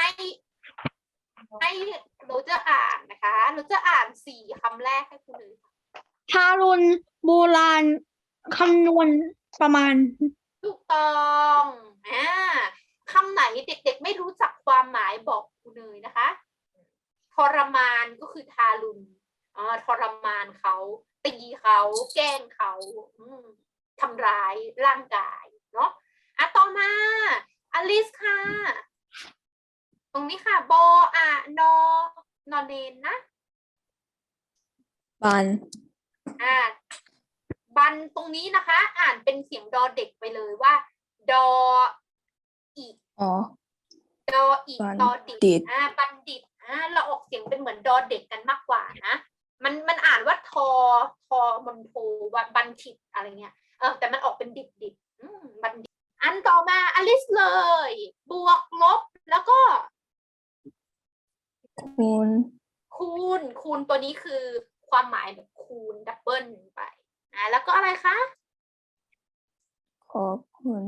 ให้ให้โรเจอร์อ่านนะคะโรเจอร์อ่านสี่คำแรกให้คุณเลยทารุณโบราณคำนวณประมาณ ถูกต้องอ่าคำไหนเด็กๆ ไม่รู้จักความหมายบอกครูเนยนะคะ ทรมานก็คือทารุณอ่าทรมานเขาตีเขาแกล้งเขาทำร้ายร่างกายเนาะอะต่อมาอลิสค่ะ นี้ค่ะ บออะนอนอนเนนนะ บันอ่า บันตรงนี้นะคะ อ่านเป็นเสียงดอเด็กไปเลยว่า ดออีกอ๋อ ดออีกบัณดอดิฑิตอ่าบัณฑิตอ่าเราออกเสียงเป็นเหมือนดอเด็กกันมากกว่านะมันมันอ่านว่าทอทอมนโทว่าบัณฑิตอะไรเงี้ยเออแต่มันออกเป็นดิบดิบอืมบัณฑิตอันต่อมาอลิสเลย บวกลบ แล้วก็ คูณ คูณ คูณตัวนี้คือความหมายแบบคูณดับเบิลไป อ่าแล้วก็อะไรคะ ขอบคุณ